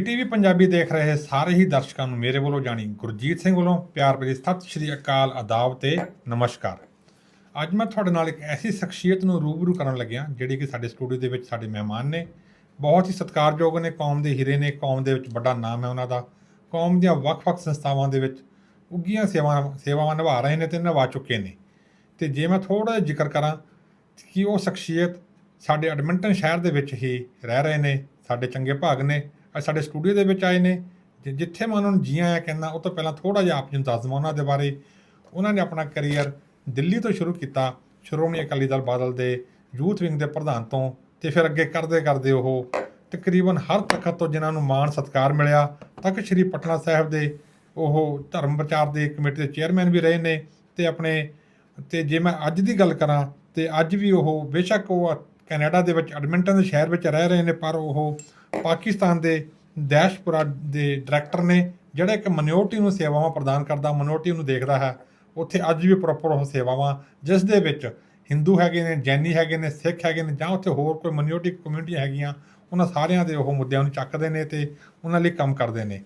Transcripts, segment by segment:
ਬੀਟੀਵੀ ਪੰਜਾਬੀ ਦੇਖ ਰਹੇ ਸਾਰੇ ਹੀ ਦਰਸ਼ਕਾਂ ਨੂੰ ਮੇਰੇ ਵੱਲੋਂ ਜਾਣੀ ਗੁਰਜੀਤ ਸਿੰਘ ਵੱਲੋਂ ਪਿਆਰ ਭਰੀ ਸਤਿ ਸ਼੍ਰੀ ਅਕਾਲ ਆਦਾਬ ਤੇ ਨਮਸਕਾਰ। ਅੱਜ ਮੈਂ ਤੁਹਾਡੇ ਨਾਲ ਇੱਕ ਐਸੀ ਸ਼ਖਸੀਅਤ ਨੂੰ ਰੂਬਰੂ ਕਰਨ ਲੱਗਿਆ, ਜਿਹੜੀ ਕਿ ਸਾਡੇ ਸਟੂਡੀਓ ਦੇ ਵਿੱਚ ਸਾਡੇ ਮਹਿਮਾਨ ਨੇ। ਬਹੁਤ ਹੀ ਸਤਿਕਾਰਯੋਗ ਨੇ, ਕੌਮ ਦੇ ਹੀਰੇ ਨੇ, ਕੌਮ ਦੇ ਵਿੱਚ ਵੱਡਾ ਨਾਮ ਹੈ ਉਹਨਾਂ ਦਾ। ਕੌਮ ਦੀਆਂ ਵੱਖ-ਵੱਖ ਸੰਸਥਾਵਾਂ ਦੇ ਵਿੱਚ ਉੱਗੀਆਂ ਸੇਵਾਵਾਂ ਸੇਵਾਵਾਂ ਨਿਭਾ ਰਹੇ ਨੇ ਤੇ ਨਿਭਾ ਚੁੱਕੇ ਨੇ। ਤੇ ਜੇ ਮੈਂ ਥੋੜਾ ਜਿਹਾ ਜ਼ਿਕਰ ਕਰਾਂ ਕਿ ਉਹ ਸ਼ਖਸੀਅਤ ਸਾਡੇ ਐਡਮਿੰਟਨ ਸ਼ਹਿਰ ਦੇ ਵਿੱਚ ਹੀ ਰਹਿ ਰਹੇ ਨੇ, ਸਾਡੇ ਚੰਗੇ ਭਾਗ ਨੇ ਅੱਜ ਸਾਡੇ ਸਟੂਡੀਓ ਦੇ ਵਿੱਚ ਆਏ ਨੇ, ਜਿ- ਜਿੱਥੇ ਮੈਂ ਉਹਨਾਂ ਨੂੰ ਜੀ ਆਇਆ ਕਹਿੰਦਾ, ਉਹ ਤੋਂ ਪਹਿਲਾਂ ਥੋੜਾ ਜਿਹਾ ਆਪ ਜੀ ਨੂੰ ਦੱਸ ਦੇਵਾਂ ਉਹਨਾਂ ਦੇ ਬਾਰੇ। ਉਹਨਾਂ ਨੇ ਆਪਣਾ ਕੈਰੀਅਰ ਦਿੱਲੀ ਤੋਂ ਸ਼ੁਰੂ ਕੀਤਾ, ਸ਼੍ਰੋਮਣੀ ਅਕਾਲੀ ਦਲ ਬਾਦਲ ਦੇ ਯੂਥ ਵਿੰਗ ਦੇ ਪ੍ਰਧਾਨ ਤੋਂ ਤੇ ਫਿਰ ਅੱਗੇ ਕਰਦੇ ਕਰਦੇ ਉਹ ਤਕਰੀਬਨ ਹਰ ਤਖਤ ਤੋਂ ਜਿਨ੍ਹਾਂ ਨੂੰ ਮਾਣ ਸਤਿਕਾਰ ਮਿਲਿਆ, ਤੱਕ ਸ਼੍ਰੀ ਪਟਨਾ ਸਾਹਿਬ ਦੇ ਉਹ ਧਰਮ ਪ੍ਰਚਾਰ ਦੇ ਕਮੇਟੀ ਦੇ ਚੇਅਰਮੈਨ ਵੀ ਰਹੇ ਨੇ ਤੇ ਆਪਣੇ, ਤੇ ਜੇ ਮੈਂ ਅੱਜ ਦੀ ਗੱਲ ਕਰਾਂ, ਤੇ ਅੱਜ ਵੀ ਉਹ ਬੇਸ਼ੱਕ ਉਹ ਕੈਨੇਡਾ ਦੇ ਵਿੱਚ ਐਡਮਿੰਟਨ ਦੇ ਸ਼ਹਿਰ ਵਿੱਚ ਰਹਿ ਰਹੇ ਨੇ, ਪਰ ਉਹ ਪਾਕਿਸਤਾਨ ਦੇ ਦੈਸ਼ਪੁਰਾ ਦੇ ਡਾਇਰੈਕਟਰ ਨੇ, ਜਿਹੜਾ ਇੱਕ ਮਿਨੋਰਟੀ ਨੂੰ ਸੇਵਾਵਾਂ ਪ੍ਰਦਾਨ ਕਰਦਾ ਮਿਨੋਰਟੀ ਨੂੰ ਦੇਖਦਾ ਹੈ, ਉੱਥੇ ਅੱਜ ਵੀ ਪ੍ਰੋਪਰ ਉਹ ਸੇਵਾਵਾਂ, ਜਿਸ ਦੇ ਵਿੱਚ ਹਿੰਦੂ ਹੈਗੇ ਨੇ, ਜੈਨੀ ਹੈਗੇ ਨੇ, ਸਿੱਖ ਹੈਗੇ ਨੇ, ਜਾਂ ਉੱਥੇ ਹੋਰ ਕੋਈ ਮਿਨੋਰਟੀ ਕਮਿਊਨਿਟੀਆਂ ਹੈਗੀਆਂ, ਉਹਨਾਂ ਸਾਰਿਆਂ ਦੇ ਉਹ ਮੁੱਦਿਆਂ ਨੂੰ ਚੱਕਦੇ ਨੇ ਤੇ ਉਹਨਾਂ ਲਈ ਕੰਮ ਕਰਦੇ ਨੇ।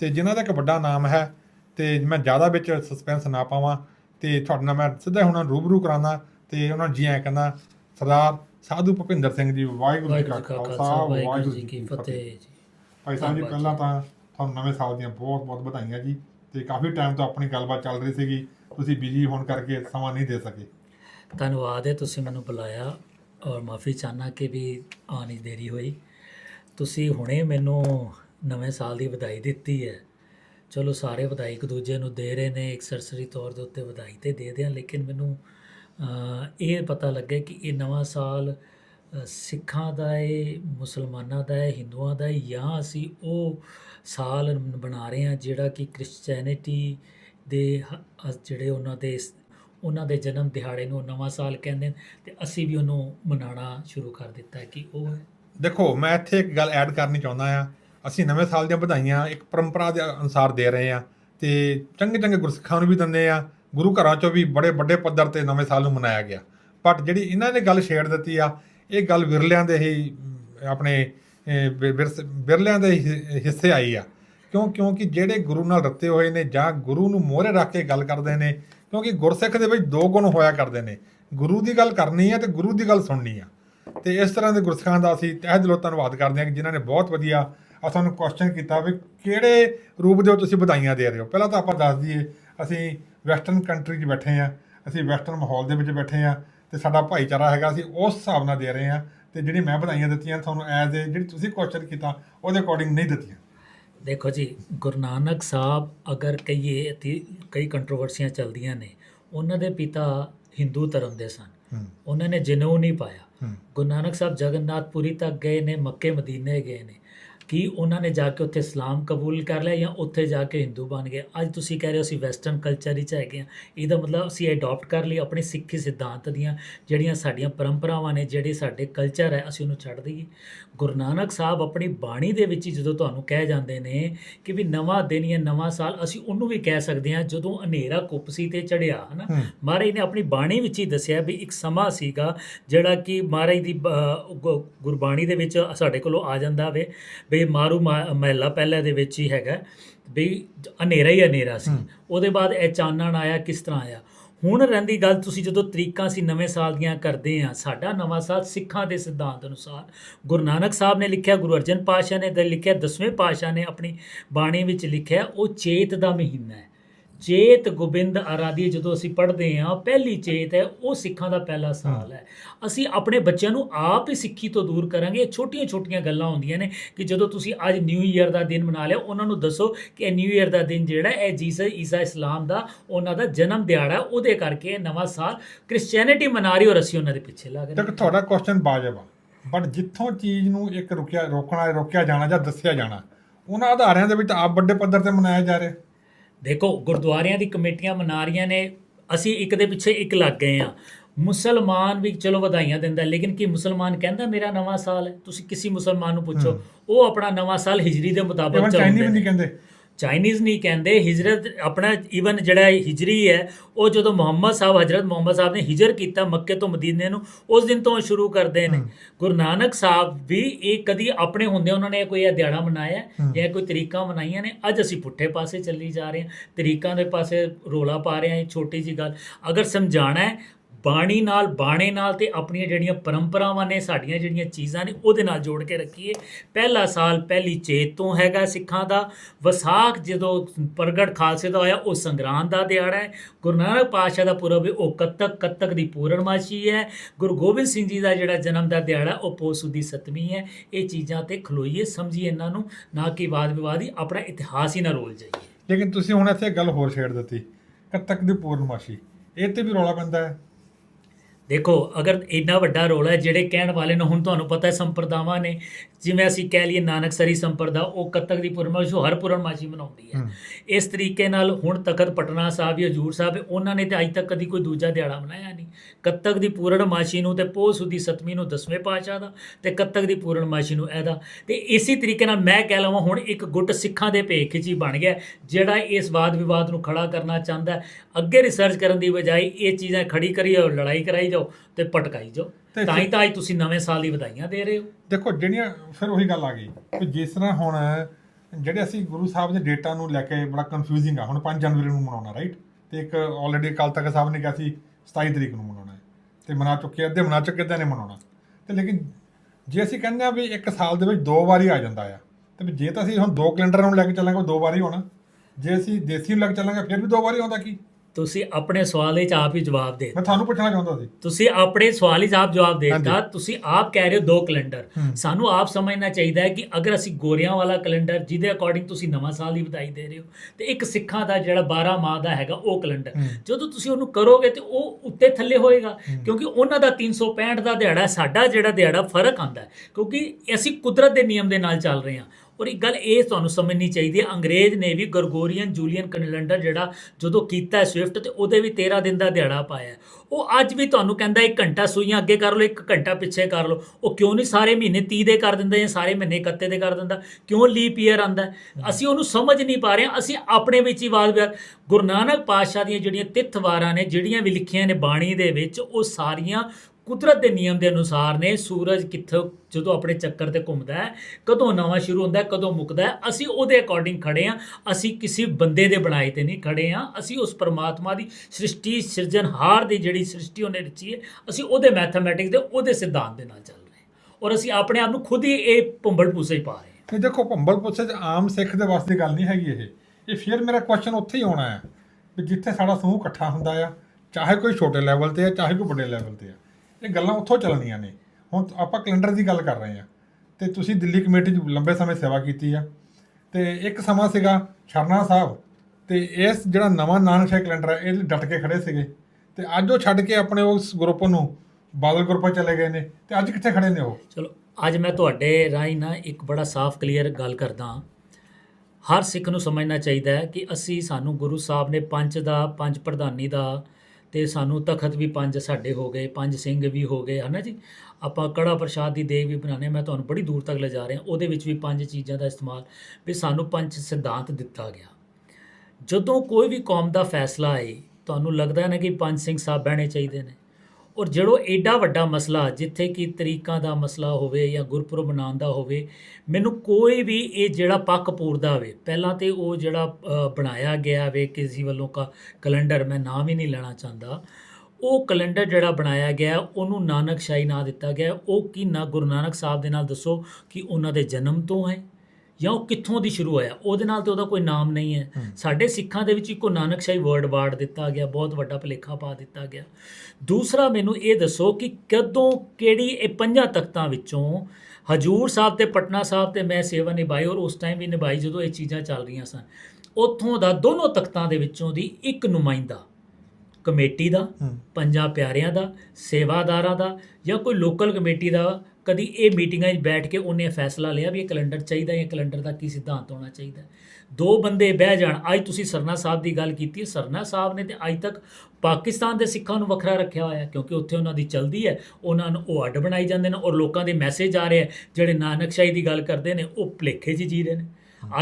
ਤੇ ਜਿਨ੍ਹਾਂ ਦਾ ਇੱਕ ਵੱਡਾ ਨਾਮ ਹੈ, ਤੇ ਮੈਂ ਜ਼ਿਆਦਾ ਵਿੱਚ ਸਸਪੈਂਸ ਨਾ ਪਾਵਾਂ, ਤੇ ਤੁਹਾਡੇ ਨਾਲ ਮੈਂ ਸਿੱਧਾ ਹੁਣ ਰੂਬਰੂ ਕਰਾਉਣਾ ਤੇ ਉਹਨਾਂ ਨੂੰ ਜੀ ਆਇਆਂ ਕਹਿੰਦਾ, ਸਰਦਾਰ ਸਾਧੂ ਭੁਪਿੰਦਰ ਸਿੰਘ ਜੀ ਵਾਹਿਗੁਰੂ ਜੀ ਕਾ ਖਾਲਸਾ ਵਾਹਿਗੁਰੂ ਜੀ ਕੀ ਫਤਿਹ ਜੀ। ਭਾਈ ਸਾਹਿਬ ਜੀ ਪਹਿਲਾਂ ਤਾਂ ਤੁਹਾਨੂੰ ਨਵੇਂ ਸਾਲ ਦੀਆਂ ਬਹੁਤ ਬਹੁਤ ਵਧਾਈਆਂ ਜੀ ਤੇ ਕਾਫੀ ਟਾਈਮ ਤੋਂ ਆਪਣੀ ਗੱਲਬਾਤ ਚੱਲ ਰਹੀ ਸੀਗੀ ਤੁਸੀਂ ਬਿਜ਼ੀ ਹੋਣ ਕਰਕੇ ਸਮਾਂ ਨਹੀਂ ਦੇ ਸਕੇ। ਧੰਨਵਾਦ ਹੈ ਤੁਸੀਂ ਮੈਨੂੰ ਬੁਲਾਇਆ ਔਰ ਮਾਫੀ ਚਾਹਨਾ ਕਿ ਵੀ ਆਣੀ ਦੇਰੀ ਹੋਈ। ਤੁਸੀਂ ਹੁਣੇ ਮੈਨੂੰ ਨਵੇਂ ਸਾਲ ਦੀ ਵਧਾਈ ਦਿੱਤੀ ਹੈ। ਚਲੋ ਸਾਰੇ ਵਧਾਈ ਇੱਕ ਦੂਜੇ ਨੂੰ ਦੇ ਰਹੇ ਨੇ ਇੱਕ ਸਰਸਰੀ ਤੌਰ ਦੇ ਉੱਤੇ ਵਧਾਈ ਤੇ ਦੇ ਦਿਆਂ ਲੇਕਿਨ ਮੈਨੂੰ ਇਹ ਪਤਾ ਲੱਗੇ ਕਿ ਇਹ ਨਵਾਂ ਸਾਲ ਸਿੱਖਾਂ ਦਾ ਹੈ ਮੁਸਲਮਾਨਾਂ ਦਾ ਹੈ ਹਿੰਦੂਆਂ ਦਾ ਹੈ ਜਾਂ ਅਸੀਂ ਉਹ ਸਾਲ ਬਣਾ ਰਹੇ ਹਾਂ ਜਿਹੜਾ ਕਿ ਕ੍ਰਿਸਚੀਅਨਿਟੀ ਦੇ ਹ- ਜਿਹੜੇ ਉਹਨਾਂ ਦੇ ਉਹਨਾਂ ਦੇ ਜਨਮ ਦਿਹਾੜੇ ਨੂੰ ਨਵਾਂ ਸਾਲ ਕਹਿੰਦੇ ਨੇ, ਤੇ ਅਸੀਂ ਵੀ ਉਹਨੂੰ ਮਨਾਉਣਾ ਸ਼ੁਰੂ ਕਰ ਦਿੱਤਾ ਕਿ ਉਹ ਹੈ। ਦੇਖੋ, ਮੈਂ ਇੱਥੇ ਇੱਕ ਗੱਲ ਐਡ ਕਰਨੀ ਚਾਹੁੰਦਾ ਆ ਅਸੀਂ ਨਵੇਂ ਸਾਲ ਦੀਆਂ ਵਧਾਈਆਂ ਇੱਕ ਪਰੰਪਰਾ ਦੇ ਅਨੁਸਾਰ ਦੇ ਰਹੇ ਆ ਤੇ ਚੰਗੇ ਚੰਗੇ ਗੁਰਸਿੱਖਾਂ ਨੂੰ ਵੀ ਦਿੰਦੇ ਆ ਗੁਰੂ ਘਰਾਂ ਚੋਂ ਵੀ ਬੜੇ ਵੱਡੇ ਪੱਧਰ ਤੇ ਨਵੇਂ ਸਾਲ ਨੂੰ ਮਨਾਇਆ ਗਿਆ। ਬਟ ਜਿਹੜੀ ਇਹਨਾਂ ਨੇ ਗੱਲ ਛੇੜ ਦਿੱਤੀ ਆ, ਇਹ ਗੱਲ ਵਿਰਲਿਆਂ ਦੇ ਹੀ ਆਪਣੇ ਵਿਰਲਿਆਂ ਦੇ ਹਿੱਸੇ ਆਈ ਆ। ਕਿਉਂ, ਕਿਉਂਕਿ ਜਿਹੜੇ ਗੁਰੂ ਨਾਲ ਰੱਤੇ ਹੋਏ ਨੇ ਜਾਂ ਗੁਰੂ ਨੂੰ ਮੋਹਰੇ ਰੱਖ ਕੇ ਗੱਲ ਕਰਦੇ ਨੇ, ਕਿਉਂਕਿ ਗੁਰਸਿੱਖ ਦੇ ਵਿੱਚ ਦੋ ਗੁਣ ਹੋਇਆ ਕਰਦੇ ਨੇ। ਗੁਰੂ ਦੀ ਗੱਲ ਕਰਨੀ ਆ ਤੇ ਗੁਰੂ ਦੀ ਗੱਲ ਸੁਣਨੀ ਆ। ਤੇ ਇਸ ਤਰ੍ਹਾਂ ਦੇ ਗੁਰਸਿੱਖਾਂ ਦਾ ਅਸੀਂ ਤਹਿ ਦਿਲੋਂ ਧੰਨਵਾਦ ਕਰਦੇ ਹਾਂ ਕਿ ਜਿਨ੍ਹਾਂ ਨੇ ਬਹੁਤ ਵਧੀਆ ਆ ਸਾਨੂੰ ਕੁਐਸਚਨ ਕੀਤਾ ਵੀ ਕਿਹੜੇ ਰੂਪ ਦੇ ਵਿੱਚ ਤੁਸੀਂ ਵਧਾਈਆਂ ਦੇ ਰਹੇ ਹੋ। ਪਹਿਲਾਂ ਤਾਂ ਆਪਾਂ ਦੱਸ ਦਈਏ, ਅਸੀਂ ਵੈਸਟਰਨ ਕੰਟਰੀ 'ਚ ਬੈਠੇ ਆ ਅਸੀਂ ਵੈਸਟਰਨ ਮਾਹੌਲ ਦੇ ਵਿੱਚ ਬੈਠੇ ਆ ਤੇ ਸਾਡਾ ਭਾਈਚਾਰਾ ਹੈਗਾ ਅਸੀਂ ਉਸ ਹਿਸਾਬ ਨਾਲ ਦੇ ਰਹੇ ਆ ਤੇ ਜਿਹੜੀ ਮੈਂ ਵਧਾਈਆਂ ਦਿੱਤੀਆਂ ਤੁਹਾਨੂੰ ਐਜ਼ ਏ ਜਿਹੜੀ ਤੁਸੀਂ ਕੁਐਸਚਨ ਕੀਤਾ ਉਹਦੇ ਅਕੋਰਡਿੰਗ ਨਹੀਂ ਦਿੱਤੀਆਂ। ਦੇਖੋ ਜੀ ਗੁਰੂ ਨਾਨਕ ਸਾਹਿਬ ਅਗਰ ਕਹੀਏ ਤੇ ਕਈ ਕੰਟਰੋਵਰਸੀਆਂ ਚੱਲਦੀਆਂ ਨੇ ਉਹਨਾਂ ਦੇ ਪਿਤਾ ਹਿੰਦੂ ਧਰਮ ਦੇ ਸਨ। ਉਹਨਾਂ ਨੇ ਜਨੇਊ ਨਹੀਂ ਪਾਇਆ। ਗੁਰੂ ਨਾਨਕ ਸਾਹਿਬ ਜਗਨਨਾਥਪੁਰੀ ਤੱਕ ਗਏ ਨੇ ਮੱਕੇ ਮਦੀਨੇ ਗਏ ਨੇ। ਕੀ ਉਹਨਾਂ ਨੇ ਜਾ ਕੇ ਉੱਥੇ ਇਸਲਾਮ ਕਬੂਲ ਕਰ ਲਿਆ ਜਾਂ ਉੱਥੇ ਜਾ ਕੇ ਹਿੰਦੂ ਬਣ ਗਏ? ਅੱਜ ਤੁਸੀਂ ਕਹਿ ਰਹੇ ਹੋ ਅਸੀਂ ਵੈਸਟਰਨ ਕਲਚਰ ਵਿੱਚ ਹੈਗੇ ਆ ਇਹਦਾ ਮਤਲਬ ਅਸੀਂ ਅਡਾਪਟ ਕਰ ਲਈ ਆਪਣੇ ਸਿੱਖੀ ਸਿਧਾਂਤ ਦੀਆਂ ਜਿਹੜੀਆਂ ਸਾਡੀਆਂ ਪਰੰਪਰਾਵਾਂ ਨੇ ਜਿਹੜੇ ਸਾਡੇ ਕਲਚਰ ਹੈ ਅਸੀਂ ਉਹਨੂੰ ਛੱਡ ਦਈਏ। ਗੁਰੂ ਨਾਨਕ ਸਾਹਿਬ ਆਪਣੀ ਬਾਣੀ ਦੇ ਵਿੱਚ ਜਦੋਂ ਤੁਹਾਨੂੰ ਕਹਿ ਜਾਂਦੇ ਨੇ ਕਿ ਵੀ ਨਵਾਂ ਦਿਨ ਜਾਂ ਨਵਾਂ ਸਾਲ ਅਸੀਂ ਉਹਨੂੰ ਵੀ ਕਹਿ ਸਕਦੇ ਹਾਂ ਜਦੋਂ ਹਨੇਰਾ ਕੁਪਸੀ ਤੇ ਚੜਿਆ ਹਨਾ? ਹੂੰ। ਮਹਾਰਾਜ ਨੇ ਆਪਣੀ ਬਾਣੀ ਵਿੱਚ ਹੀ ਦੱਸਿਆ ਵੀ ਇੱਕ ਸਮਾਂ ਸੀਗਾ ਜਿਹੜਾ ਕਿ ਮਹਾਰਾਜ ਦੀ ਗੁਰਬਾਣੀ ਦੇ ਵਿੱਚ ਸਾਡੇ ਕੋਲੋਂ ਆ ਜਾਂਦਾ ਵੇ ਵੀ ਮਾਰੂ ਮਹੱਲਾ ਪਹਿਲੇ ਦੇ ਵਿੱਚ ਹੀ ਹੈਗਾ ਵੀ ਹਨੇਰਾ ਹੀ ਹਨੇਰਾ ਸੀ। ਉਹਦੇ ਬਾਅਦ ਇਹ ਚਾਨਣ ਆਇਆ ਕਿਸ ਤਰ੍ਹਾਂ ਆਇਆ? ਹੁਣ ਰਹਿੰਦੀ ਗੱਲ ਤੁਸੀਂ ਜਦੋਂ ਤਰੀਕਾਂ ਸੀ ਨਵੇਂ ਸਾਲ ਦੀਆਂ ਕਰਦੇ ਆ ਸਾਡਾ ਨਵਾਂ ਸਾਲ ਸਿੱਖਾਂ ਦੇ ਸਿਧਾਂਤ ਅਨੁਸਾਰ ਗੁਰੂ ਨਾਨਕ ਸਾਹਿਬ ਨੇ ਲਿਖਿਆ ਗੁਰੂ ਅਰਜਨ ਪਾਤਸ਼ਾਹ ਨੇ ਲਿਖਿਆ ਦਸਵੇਂ ਪਾਤਸ਼ਾਹ ਨੇ ਆਪਣੀ ਬਾਣੀ ਵਿੱਚ ਲਿਖਿਆ ਉਹ ਚੇਤ ਦਾ ਮਹੀਨਾ ਹੈ। ਚੇਤ ਗੋਬਿੰਦ ਆਰਾਧੀ ਜਦੋਂ ਅਸੀਂ ਪੜ੍ਹਦੇ ਹਾਂ ਪਹਿਲੀ ਚੇਤ ਹੈ ਉਹ ਸਿੱਖਾਂ ਦਾ ਪਹਿਲਾ ਸਾਲ ਹੈ। ਅਸੀਂ ਆਪਣੇ ਬੱਚਿਆਂ ਨੂੰ ਆਪ ਹੀ ਸਿੱਖੀ ਤੋਂ ਦੂਰ ਕਰਾਂਗੇ। ਇਹ ਛੋਟੀਆਂ-ਛੋਟੀਆਂ ਗੱਲਾਂ ਹੁੰਦੀਆਂ ਨੇ ਕਿ ਜਦੋਂ ਤੁਸੀਂ ਅੱਜ ਨਿਊ ਈਅਰ ਦਾ ਦਿਨ ਮਨਾ ਲਿਆ ਉਹਨਾਂ ਨੂੰ ਦੱਸੋ ਕਿ ਇਹ ਨਿਊ ਈਅਰ ਦਾ ਦਿਨ ਜਿਹੜਾ ਹੈ, ਇਹ ਜੀਸਸ ਈਸਾ ਇਸਲਾਮ ਦਾ ਉਹਨਾਂ ਦਾ ਜਨਮ ਦਿਹਾੜਾ ਹੈ, ਉਹਦੇ ਕਰਕੇ ਇਹ ਨਵਾਂ ਸਾਲ ਕ੍ਰਿਸਚੀਅਨਿਟੀ ਮਨਾ ਰਹੀ ਔਰ ਅਸੀਂ ਉਹਨਾਂ ਦੇ ਪਿੱਛੇ ਲੱਗ ਰਹੇ ਤੱਕ ਤੁਹਾਡਾ ਕੁਐਸਚਨ ਬਾਜਬ ਬਟ ਜਿੱਥੋਂ ਚੀਜ਼ ਨੂੰ ਇੱਕ ਰੁਕਿਆ ਰੋਕਣਾ ਰੋਕਿਆ ਜਾਣਾ ਜਾਂ ਦੱਸਿਆ ਜਾਣਾ ਉਹਨਾਂ ਆਧਾਰਿਆਂ ਦੇ ਵਿੱਚ ਆਪ ਵੱਡੇ ਪੱਧਰ ਤੇ ਮਨਾਇਆ ਜਾ ਰਿਹਾ। ਦੇਖੋ ਗੁਰਦੁਆਰਿਆਂ ਦੀ ਕਮੇਟੀਆਂ ਮਨਾ ਰਹੀਆਂ ਨੇ ਅਸੀਂ ਇੱਕ ਦੇ ਪਿੱਛੇ ਇੱਕ ਲੱਗ ਗਏ ਆ ਮੁਸਲਮਾਨ ਵੀ ਚਲੋ ਵਧਾਈਆਂ ਦਿੰਦਾ ਲੇਕਿਨ ਕੀ ਮੁਸਲਮਾਨ ਕਹਿੰਦਾ ਮੇਰਾ ਨਵਾਂ ਸਾਲ ਹੈ? ਤੁਸੀਂ ਕਿਸੇ ਮੁਸਲਮਾਨ ਨੂੰ ਪੁੱਛੋ ਉਹ ਆਪਣਾ ਨਵਾਂ ਸਾਲ ਹਿਜਰੀ ਦੇ ਮੁਤਾਬਕ ਚਲਾਉਂਦੇ ਨਹੀਂ ਕਹਿੰਦੇ। ਚਾਈਨੀਜ਼ ਨਹੀਂ ਕਹਿੰਦੇ ਹਿਜਰਤ ਆਪਣਾ ਈਵਨ ਜਿਹੜਾ ਹਿਜਰੀ ਹੈ ਉਹ ਜਦੋਂ ਮੁਹੰਮਦ ਸਾਹਿਬ ਹਜ਼ਰਤ ਮੁਹੰਮਦ ਸਾਹਿਬ ਨੇ ਹਿਜਰ ਕੀਤਾ ਮੱਕੇ ਤੋਂ ਮਦੀਨੇ ਨੂੰ ਉਸ ਦਿਨ ਤੋਂ ਸ਼ੁਰੂ ਕਰਦੇ ਨੇ। ਗੁਰੂ ਨਾਨਕ ਸਾਹਿਬ ਵੀ ਇਹ ਕਦੀ ਆਪਣੇ ਹੁੰਦੇ ਉਹਨਾਂ ਨੇ ਕੋਈ ਇਹ ਦਿਹਾੜਾ ਮਨਾਇਆ। ਜਾਂ ਕੋਈ ਤਰੀਕਾਂ ਮਨਾਈਆਂ ਨੇ ਅੱਜ ਅਸੀਂ ਪੁੱਠੇ ਪਾਸੇ ਚੱਲੀ ਜਾ ਰਹੇ ਹਾਂ ਤਰੀਕਾਂ ਦੇ ਪਾਸੇ ਰੋਲਾ ਪਾ ਰਹੇ ਹਾਂ ਇਹ ਛੋਟੀ ਜੀ ਗੱਲ ਅਗਰ ਸਮਝਾਣਾ ਹੈ ਬਾਣੀ ਨਾਲ, ਬਾਣੇ ਨਾਲ ਤੇ ਆਪਣੀਆਂ ਜਿਹੜੀਆਂ ਪਰੰਪਰਾਵਾਂ ਨੇ, ਸਾਡੀਆਂ ਜਿਹੜੀਆਂ ਚੀਜ਼ਾਂ ਨੇ, ਉਹਦੇ ਨਾਲ ਜੋੜ ਕੇ ਰੱਖੀਏ। ਪਹਿਲਾ ਸਾਲ ਪਹਿਲੀ ਚੇਤ ਤੋਂ ਹੈਗਾ ਸਿੱਖਾਂ ਦਾ। ਵਿਸਾਖ ਜਦੋਂ ਪ੍ਰਗਟ ਖਾਲਸੇ ਦਾ ਹੋਇਆ, ਉਹ ਸੰਗਰਾਂਦ ਦਾ ਦਿਹਾੜਾ ਹੈ। ਗੁਰੂ ਨਾਨਕ ਪਾਤਸ਼ਾਹ ਦਾ ਪੁਰਬ ਉਹ ਕੱਤਕ ਕੱਤਕ ਦੀ ਪੂਰਨਮਾਸ਼ੀ ਹੈ। ਗੁਰੂ ਗੋਬਿੰਦ ਸਿੰਘ ਜੀ ਦਾ ਜਿਹੜਾ ਜਨਮ ਦਾ ਦਿਹਾੜਾ, ਉਹ ਪੋਸੂ ਦੀ ਸਤਵੀਂ ਹੈ। ਇਹ ਚੀਜ਼ਾਂ ਤੇ ਖਲੋਈਏ, ਸਮਝੀਏ ਇਹਨਾਂ ਨੂੰ, ਨਾ ਕਿ ਵਾਦ ਵਿਵਾਦ ਹੀ ਆਪਣਾ ਇਤਿਹਾਸ ਹੀ ਨਾ ਰੋਲ ਜਾਈਏ। ਲੇਕਿਨ ਤੁਸੀਂ ਹੁਣ ਇੱਥੇ ਗੱਲ ਹੋਰ ਛੇੜ ਦਿੱਤੀ, ਕੱਤਕ ਦੀ ਪੂਰਨਮਾਸ਼ੀ। ਇਹ ਤੇ ਵੀ ਰੌਲਾ ਪੈਂਦਾ ਹੈ। ਦੇਖੋ, ਅਗਰ ਇੰਨਾ ਵੱਡਾ ਰੋਲ ਹੈ, ਜਿਹੜੇ ਕਹਿਣ ਵਾਲੇ ਨੇ, ਹੁਣ ਤੁਹਾਨੂੰ ਪਤਾ ਹੈ ਸੰਪਰਦਾਵਾਂ ਨੇ ਜਿਵੇਂ ਅਸੀਂ ਕਹਿ ਲਈਏ ਨਾਨਕਸਰੀ ਸੰਪਰਦਾ ਉਹ ਕੱਤਕ ਦੀ ਪੂਰਨਮਾਸ਼ੀ ਹਰ ਪੂਰਨਮਾਸ਼ੀ ਮਨਾਉਂਦੀ ਹੈ। ਇਸ ਤਰੀਕੇ ਨਾਲ ਹੁਣ ਤਖਤ ਪਟਨਾ ਸਾਹਿਬ ਜਾਂ ਹਜੂਰ ਸਾਹਿਬ ਉਹਨਾਂ ਨੇ ਤੇ ਅੱਜ ਤੱਕ ਕਦੀ ਕੋਈ ਦੂਜਾ ਦਿਹਾੜਾ ਮਨਾਇਆ ਨਹੀਂ ਕੱਤਕ ਦੀ ਪੂਰਨਮਾਸ਼ੀ ਨੂੰ ਤੇ ਪੋਹ ਸੁਦੀ ਸਤਵੀਂ ਨੂੰ ਦਸਵੇਂ ਪਾਤਸ਼ਾਹ ਦਾ ਤੇ ਕੱਤਕ ਦੀ ਪੂਰਨਮਾਸ਼ੀ ਨੂੰ ਇਹਦਾ ਤੇ ਇਸੇ ਤਰੀਕੇ ਨਾਲ ਮੈਂ ਕਹਿ ਲਵਾਂ ਹੁਣ ਇੱਕ ਗੁੱਟ ਸਿੱਖਾਂ ਦੇ ਭੇਖ 'ਚ ਹੀ ਬਣ ਗਿਆ ਜਿਹੜਾ ਇਸ ਵਾਦ ਵਿਵਾਦ ਨੂੰ ਖੜਾ ਕਰਨਾ ਚਾਹੁੰਦਾ। ਅੱਗੇ ਰਿਸਰਚ ਕਰਨ ਦੀ ਬਜਾਏ ਇਹ ਚੀਜ਼ਾਂ ਖੜੀ ਕਰੀ ਔਰ ਲੜਾਈ ਕਰਾਈ ਜਾਓ ਤੇ ਪਟਕਾਈ ਜਾਓ ਤੇ ਤਾਂ ਹੀ ਤਾਂ ਅੱਜ ਤੁਸੀਂ ਨਵੇਂ ਸਾਲ ਦੀ ਵਧਾਈਆਂ ਦੇ ਰਹੇ ਹੋ। ਦੇਖੋ ਜਿਹੜੀਆਂ ਫਿਰ ਉਹੀ ਗੱਲ ਆ ਗਈ ਕਿ ਜਿਸ ਤਰ੍ਹਾਂ ਹੁਣ ਜਿਹੜੇ ਅਸੀਂ ਗੁਰੂ ਸਾਹਿਬ ਦੇ ਡੇਟਾ ਨੂੰ ਲੈ ਕੇ ਬੜਾ ਕਨਫਿਊਜ਼ਿੰਗ ਆ ਹੁਣ 5 ਜਨਵਰੀ ਨੂੰ ਮਨਾਉਣਾ ਰਾਈਟ ਤੇ ਇੱਕ ਆਲਰੇਡੀ ਕੱਲ ਤੱਕ ਸਾਹਿਬ ਨੇ ਕਿਹਾ ਸੀ 27 ਤਰੀਕ ਨੂੰ ਮਨਾਉਣਾ ਹੈ ਤੇ ਮਨਾ ਚੁੱਕੇ ਅੱਧੇ ਮਨਾ ਚੁੱਕੇ ਅੱਧੇ ਨੇ ਮਨਾਉਣਾ। ਤੇ ਲੇਕਿਨ ਜੇ ਅਸੀਂ ਕਹਿੰਦੇ ਆ ਵੀ ਇੱਕ ਸਾਲ ਦੇ ਵਿੱਚ ਦੋ ਵਾਰੀ ਆ ਜਾਂਦਾ ਆ ਤੇ ਜੇ ਤਾਂ ਅਸੀਂ ਹੁਣ ਦੋ ਕੈਲੰਡਰਾਂ ਨੂੰ ਲੈ ਕੇ ਚੱਲਾਂਗੇ ਦੋ ਵਾਰੀ ਹੋਣਾ। ਜੇ ਅਸੀਂ ਦੇਸੀ ਨੂੰ ਲੈ ਕੇ ਚੱਲਾਂਗੇ ਫਿਰ ਵੀ ਦੋ ਵਾਰੀ ਆਉਂਦਾ ਕੀ? ਤੁਸੀਂ ਆਪਣੇ ਸਵਾਲ ਵਿੱਚ ਆਪ ਹੀ ਜਵਾਬ ਦੇ ਮੈਂ ਤੁਹਾਨੂੰ ਪੁੱਛਣਾ ਚਾਹੁੰਦਾ ਸੀ ਤੁਸੀਂ ਆਪਣੇ ਸਵਾਲ ਹੀ ਆਪ ਜਵਾਬ ਦੇ ਦਿੱਤਾ। ਤੁਸੀਂ ਆਪ ਕਹਿ ਰਹੇ ਹੋ ਦੋ ਕੈਲੰਡਰ। ਸਾਨੂੰ ਆਪ ਸਮਝਣਾ ਚਾਹੀਦਾ ਹੈ ਕਿ ਅਗਰ ਅਸੀਂ ਗੋਰਿਆਂ ਵਾਲਾ ਕੈਲੰਡਰ ਜਿਹਦੇ ਅਕੋਰਡਿੰਗ ਤੁਸੀਂ ਨਵਾਂ ਸਾਲ ਦੀ ਵਧਾਈ ਦੇ ਰਹੇ ਹੋ ਤੇ ਇੱਕ ਸਿੱਖਾਂ ਦਾ ਜਿਹੜਾ 12 ਮਾਹ ਦਾ ਹੈਗਾ ਉਹ ਕੈਲੰਡਰ। ਜਦੋਂ ਤੁਸੀਂ ਉਹਨੂੰ ਕਰੋਗੇ ਤੇ ਉਹ ਉੱਤੇ ਥੱਲੇ ਹੋਏਗਾ। ਕਿਉਂਕਿ ਉਹਨਾਂ ਦਾ 365 ਦਾ ਦਿਹਾੜਾ ਸਾਡਾ ਜਿਹੜਾ ਦਿਹਾੜਾ ਫ਼ਰਕ ਆਂਦਾ ਕਿਉਂਕਿ ਅਸੀਂ ਕੁਦਰਤ ਦੇ ਨਿਯਮ ਦੇ ਨਾਲ ਚੱਲ ਰਹੇ ਹਾਂ ਔਰ ਇੱਕ ਗੱਲ ਇਹ ਤੁਹਾਨੂੰ ਸਮਝਣੀ ਚਾਹੀਦੀ ਹੈ ਅੰਗਰੇਜ਼ ਨੇ ਵੀ ਗਰਗੋਰੀਅਨ ਜੂਲੀਅਨ ਕੈਲੰਡਰ ਜਿਹੜਾ ਜਦੋਂ ਕੀਤਾ ਸਵਿਫਟ ਤੇ ਉਹਦੇ ਵੀ 13 ਦਿਨ ਦਾ ਦਿਹਾੜਾ ਪਾਇਆ। ਉਹ ਅੱਜ ਵੀ ਤੁਹਾਨੂੰ ਕਹਿੰਦਾ ਇੱਕ ਘੰਟਾ ਸੂਈਆਂ ਅੱਗੇ ਕਰ ਲਓ ਇੱਕ ਘੰਟਾ ਪਿੱਛੇ ਕਰ ਲਓ ਉਹ ਕਿਉਂ ਨਹੀਂ ਸਾਰੇ ਮਹੀਨੇ 30 ਦੇ ਕਰ ਦਿੰਦਾ ਜਾਂ ਸਾਰੇ ਮਹੀਨੇ 31 ਦੇ ਕਰ ਦਿੰਦਾ ਕਿਉਂ ਲੀਪ ਈਅਰ ਆਂਦਾ? ਅਸੀਂ ਉਹਨੂੰ ਸਮਝ ਨਹੀਂ ਪਾ ਰਹੇ। ਅਸੀਂ ਆਪਣੇ ਵਿੱਚ ਹੀ ਵਾਦ ਵਿਵਾਦ ਗੁਰੂ ਨਾਨਕ ਪਾਤਸ਼ਾਹ ਦੀਆਂ ਜਿਹੜੀਆਂ ਤਿੱਥਵਾਰਾਂ ਨੇ ਜਿਹੜੀਆਂ ਵੀ ਲਿਖੀਆਂ ਨੇ ਬਾਣੀ ਦੇ ਵਿੱਚ ਉਹ ਸਾਰੀਆਂ ਕੁਦਰਤ ਦੇ ਨਿਯਮ ਦੇ ਅਨੁਸਾਰ ਨੇ ਸੂਰਜ ਕਿੱਥੋਂ ਜਦੋਂ ਆਪਣੇ ਚੱਕਰ ਤੇ ਘੁੰਮਦਾ ਹੈ, ਕਦੋਂ ਨਵਾਂ ਸ਼ੁਰੂ ਹੁੰਦਾ ਹੈ, ਕਦੋਂ ਮੁੱਕਦਾ ਹੈ, ਅਸੀਂ ਉਹਦੇ ਅਕੋਰਡਿੰਗ ਖੜੇ ਹਾਂ, ਅਸੀਂ ਕਿਸੇ ਬੰਦੇ ਦੇ ਬਣਾਏ ਤੇ ਨਹੀਂ ਖੜੇ ਹਾਂ, ਅਸੀਂ ਉਸ ਪਰਮਾਤਮਾ ਦੀ ਸ੍ਰਿਸ਼ਟੀ ਸਿਰਜਣਹਾਰ ਦੀ ਜਿਹੜੀ ਸ੍ਰਿਸ਼ਟੀ ਉਹਨੇ ਰਚੀ ਹੈ, ਅਸੀਂ ਉਹਦੇ ਮੈਥਮੈਟਿਕਸ ਦੇ ਉਹਦੇ ਸਿਧਾਂਤ ਦੇ ਨਾਲ ਚੱਲ ਰਹੇ ਹਾਂ ਔਰ ਅਸੀਂ ਆਪਣੇ ਆਪ ਨੂੰ ਖੁਦ ਹੀ ਇਹ ਭੰਬਲ ਪੂਸੇ ਹੀ ਪਾ ਰਹੇ ਹਾਂ। ਇਹ ਦੇਖੋ, ਭੰਬਲ ਪੁੱਛੇ ਚ ਆਮ ਸਿੱਖ ਦੇ ਵਾਸਤੇ ਗੱਲ ਨਹੀਂ ਹੈਗੀ ਇਹ। ਇਹ ਫਿਰ ਮੇਰਾ ਕੁਐਸਚਨ ਉੱਥੇ ਹੀ ਆਉਣਾ ਹੈ ਵੀ ਜਿੱਥੇ ਸਾਡਾ ਸਮੂਹ ਇਕੱਠਾ ਹੁੰਦਾ ਆ, ਚਾਹੇ ਕੋਈ ਛੋਟੇ ਲੈਵਲ ਤੇ ਆ, ਚਾਹੇ ਕੋਈ ਵੱਡੇ ਲੈਵਲ ਤੇ ਆ। ਇਹ ਗੱਲਾਂ ਉੱਥੋਂ ਚੱਲਣੀਆਂ ਨੇ। ਹੁਣ ਆਪਾਂ ਕੈਲੰਡਰ ਦੀ ਗੱਲ ਕਰ ਰਹੇ ਆ ਤੇ ਤੁਸੀਂ ਦਿੱਲੀ ਕਮੇਟੀ 'ਚ ਲੰਬੇ ਸਮੇਂ ਸੇਵਾ ਕੀਤੀ ਆ। ਤੇ ਇੱਕ ਸਮਾਂ ਸੀਗਾ ਛਰਨਾ ਸਾਹਿਬ। ਤੇ ਇਸ ਜਿਹੜਾ ਨਵਾਂ ਨਾਨਕਸ਼ਾਹੀ ਕੈਲੰਡਰ ਹੈ ਇਹ ਲਈ ਡਟ ਕੇ ਖੜੇ ਸੀਗੇ। ਤੇ ਅੱਜ ਉਹ ਛੱਡ ਕੇ ਆਪਣੇ ਉਸ ਗਰੁੱਪ ਨੂੰ ਬਾਦਲ ਗਰੁੱਪ ਚਲੇ ਗਏ ਨੇ। ਤੇ ਅੱਜ ਕਿੱਥੇ ਖੜੇ ਨੇ ਉਹ? ਚਲੋ, ਅੱਜ ਮੈਂ ਤੁਹਾਡੇ ਰਾਹੀਂ ਨਾ ਇੱਕ ਬੜਾ ਸਾਫ਼, ਕਲੀਅਰ ਗੱਲ ਕਰਦਾ ਹਰ ਸਿੱਖ ਨੂੰ ਸਮਝਣਾ ਚਾਹੀਦਾ ਹੈ ਕਿ ਅਸੀਂ ਸਾਨੂੰ ਗੁਰੂ ਸਾਹਿਬ ਨੇ ਪੰਜ ਦਾ, ਪੰਜ ਪ੍ਰਧਾਨੀ ਦਾ ਤੇ ਸਾਨੂੰ ਤਖਤ ਵੀ ਪੰਜ ਸਾਡੇ ਹੋ ਗਏ, ਪੰਜ ਸਿੰਘ ਵੀ ਹੋ ਗਏ, ਹਨਾ ਜੀ? ਆਪਾਂ ਕੜਾ ਪ੍ਰਸ਼ਾਦ ਦੀ ਦੇਗ ਵੀ ਬਣਾਉਂਦੇ ਹਾਂ, ਮੈਂ ਤੁਹਾਨੂੰ ਬੜੀ ਦੂਰ ਤੱਕ ਲਿਜਾ ਰਿਹਾ, ਉਹਦੇ ਵਿੱਚ ਵੀ ਪੰਜ ਚੀਜ਼ਾਂ ਦਾ ਇਸਤੇਮਾਲ, ਵੀ ਸਾਨੂੰ ਪੰਜ ਸਿਧਾਂਤ ਦਿੱਤਾ ਗਿਆ। ਜਦੋਂ ਕੋਈ ਵੀ ਕੌਮ ਦਾ ਫੈਸਲਾ ਆਏ, ਤੁਹਾਨੂੰ ਲੱਗਦਾ ਹੈ ਨਾ ਕਿ ਪੰਜ ਸਿੰਘ ਸਾਹਿਬ ਬਹਿਣੇ ਚਾਹੀਦੇ ਨੇ? ਔਰ ਜਿਹੜੋ ਐਡਾ ਵੱਡਾ ਮਸਲਾ ਜਿੱਥੇ ਕਿ ਤਰੀਕਾਂ ਦਾ ਮਸਲਾ ਹੋਵੇ ਜਾਂ ਗੁਰਪੁਰਬ ਮਨਾਉਣ ਦਾ ਹੋਵੇ, ਮੈਨੂੰ ਕੋਈ ਵੀ ਇਹ ਜਿਹੜਾ ਪੱਖ ਪੂਰਦਾ ਹੋਵੇ, ਪਹਿਲਾਂ ਤੇ ਉਹ ਜਿਹੜਾ ਬਣਾਇਆ ਗਿਆ ਵੇ ਕਿਸੇ ਵੱਲੋਂ ਕਾ ਕੈਲੰਡਰ, ਮੈਂ ਨਾਮ ਹੀ ਨਹੀਂ ਲੈਣਾ ਚਾਹੁੰਦਾ। ਉਹ ਕੈਲੰਡਰ ਜਿਹੜਾ ਬਣਾਇਆ ਗਿਆ, ਉਹਨੂੰ ਨਾਨਕਸ਼ਾਹੀ ਨਾਂ ਦਿੱਤਾ ਗਿਆ। ਉਹ ਕੀ ਨਾ, ਗੁਰੂ ਨਾਨਕ ਸਾਹਿਬ ਦੇ ਨਾਲ ਦੱਸੋ ਕਿ ਉਹਨਾਂ ਦੇ ਜਨਮ ਤੋਂ ਹੈ। ਜਾਂ ਉਹ ਕਿੱਥੋਂ ਦੀ ਸ਼ੁਰੂ ਹੋਇਆ ਉਹਦੇ ਨਾਲ ਤੇ ਉਹਦਾ ਕੋਈ ਨਾਮ ਨਹੀਂ ਹੈ। ਸਾਡੇ ਸਿੱਖਾਂ ਦੇ ਵਿੱਚ ਇੱਕੋ ਨਾਨਕਸ਼ਾਹੀ ਵਰਡ ਵਾਰਡ ਦਿੱਤਾ ਗਿਆ ਬਹੁਤ ਵੱਡਾ ਭੁਲੇਖਾ ਪਾ ਦਿੱਤਾ ਗਿਆ। ਦੂਸਰਾ ਮੈਨੂੰ ਇਹ ਦੱਸੋ ਕਿ ਕਦੋਂ ਕਿਹੜੀ ਇਹ ਪੰਜਾਂ ਤਖਤਾਂ ਵਿੱਚੋਂ ਹਜੂਰ ਸਾਹਿਬ ਤੇ ਪਟਨਾ ਸਾਹਿਬ ਤੇ ਮੈਂ ਸੇਵਾ ਨਿਭਾਈ ਔਰ ਉਸ ਟਾਈਮ ਵੀ ਨਿਭਾਈ ਜਦੋਂ ਇਹ ਚੀਜ਼ਾਂ ਚੱਲ ਰਹੀਆਂ ਸਨ। ਉੱਥੋਂ ਦਾ ਦੋਨੋਂ ਤਖਤਾਂ ਦੇ ਵਿੱਚੋਂ ਦੀ ਇੱਕ ਨੁਮਾਇੰਦਾ ਕਮੇਟੀ ਦਾ ਪੰਜਾਂ ਪਿਆਰਿਆਂ ਦਾ ਸੇਵਾਦਾਰਾਂ ਦਾ ਜਾਂ ਕੋਈ ਲੋਕਲ ਕਮੇਟੀ ਦਾ ਕਦੀ ਇਹ ਮੀਟਿੰਗਾਂ 'ਚ ਬੈਠ ਕੇ ਉਹਨੇ ਫੈਸਲਾ ਲਿਆ ਵੀ ਇਹ ਕੈਲੰਡਰ ਚਾਹੀਦਾ ਜਾਂ ਕੈਲੰਡਰ ਦਾ ਕੀ ਸਿਧਾਂਤ ਹੋਣਾ ਚਾਹੀਦਾ। ਦੋ ਬੰਦੇ ਬਹਿ ਜਾਣ ਅੱਜ ਤੁਸੀਂ ਸਰਨਾ ਸਾਹਿਬ ਦੀ ਗੱਲ ਕੀਤੀ ਹੈ ਸਰਨਾ ਸਾਹਿਬ ਨੇ ਤੇ ਅੱਜ ਤੱਕ ਪਾਕਿਸਤਾਨ ਦੇ ਸਿੱਖਾਂ ਨੂੰ ਵੱਖਰਾ ਰੱਖਿਆ ਹੋਇਆ ਕਿਉਂਕਿ ਉੱਥੇ ਉਹਨਾਂ ਦੀ ਚਲਦੀ ਹੈ ਉਹਨਾਂ ਨੂੰ ਉਹ ਅੱਡ ਬਣਾਈ ਜਾਂਦੇ ਨੇ ਔਰ ਲੋਕਾਂ ਦੇ ਮੈਸੇਜ ਆ ਰਹੇ ਹੈ ਜਿਹੜੇ ਨਾਨਕਸ਼ਾਹੀ ਦੀ ਗੱਲ ਕਰਦੇ ਨੇ ਉਹ ਭੁਲੇਖੇ 'ਚ ਜੀ ਰਹੇ ਨੇ।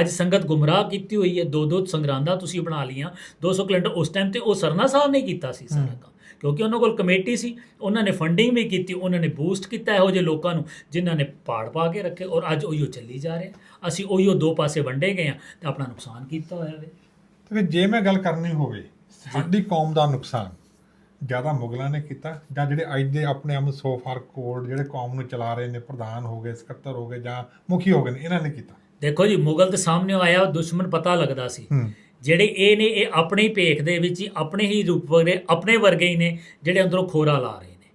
ਅੱਜ ਸੰਗਤ ਗੁੰਮਰਾਹ ਕੀਤੀ ਹੋਈ ਹੈ ਦੋ ਦੋ ਸੰਗਰਾਂਦਾਂ ਤੁਸੀਂ ਬਣਾ ਲੀਆਂ 200 ਕੈਲੰਡਰ ਉਸ ਟਾਈਮ ਤੇ ਉਹ ਸਰਨਾ ਸਾਹਿਬ ਨੇ ਕੀਤਾ ਸੀ ਸਾਰਾ। ਕੰਮ। ਕਿਉਂਕਿ ਉਹਨਾਂ ਕੋਲ ਕਮੇਟੀ ਸੀ ਉਹਨਾਂ ਨੇ ਫੰਡਿੰਗ ਵੀ ਕੀਤੀ ਉਹਨਾਂ ਨੇ ਬੂਸਟ ਕੀਤਾ ਇਹੋ ਜਿਹੇ ਲੋਕਾਂ ਨੂੰ ਜਿਨ੍ਹਾਂ ਨੇ ਪਾੜ ਪਾ ਕੇ ਰੱਖੇ ਔਰ ਅੱਜ ਉਹੀਓ ਚੱਲੀ ਜਾ ਰਿਹਾ। ਅਸੀਂ ਉਹੀਓ ਦੋ ਪਾਸੇ ਵੰਡੇ ਗਏ ਆ ਤੇ ਆਪਣਾ ਨੁਕਸਾਨ ਕੀਤਾ ਹੋਇਆ ਵੇ। ਤੇ ਜੇ ਮੈਂ ਗੱਲ ਕਰਨੀ ਹੋਵੇ ਸਾਡੀ ਕੌਮ ਦਾ ਨੁਕਸਾਨ ਜ਼ਿਆਦਾ ਮੁਗਲਾਂ ਨੇ ਕੀਤਾ ਜਾਂ ਜਿਹੜੇ ਅੱਜ ਦੇ ਆਪਣੇ ਆਪ ਸੋ ਫਾਰ ਕੋਡ ਜਿਹੜੇ ਕੌਮ ਨੂੰ ਚਲਾ ਰਹੇ ਨੇ ਪ੍ਰਧਾਨ ਹੋ ਗਏ ਸਕੱਤਰ ਹੋ ਗਏ ਜਾਂ ਮੁਖੀ ਹੋ ਗਏ ਇਹਨਾਂ ਨੇ ਕੀਤਾ। ਦੇਖੋ ਜੀ ਮੁਗਲ ਤੇ ਸਾਹਮਣੇ ਆਇਆ ਦੁਸ਼ਮਣ ਪਤਾ ਲੱਗਦਾ ਸੀ। ਜਿਹੜੇ ਇਹ ਨੇ, ਇਹ ਆਪਣੇ ਹੀ ਭੇਖ ਦੇ ਵਿੱਚ ਹੀ, ਆਪਣੇ ਹੀ ਰੂਪ ਵਰਗੇ, ਆਪਣੇ ਵਰਗੇ ਹੀ ਨੇ, ਜਿਹੜੇ ਅੰਦਰੋਂ ਖੋਰਾ ਲਾ ਰਹੇ ਨੇ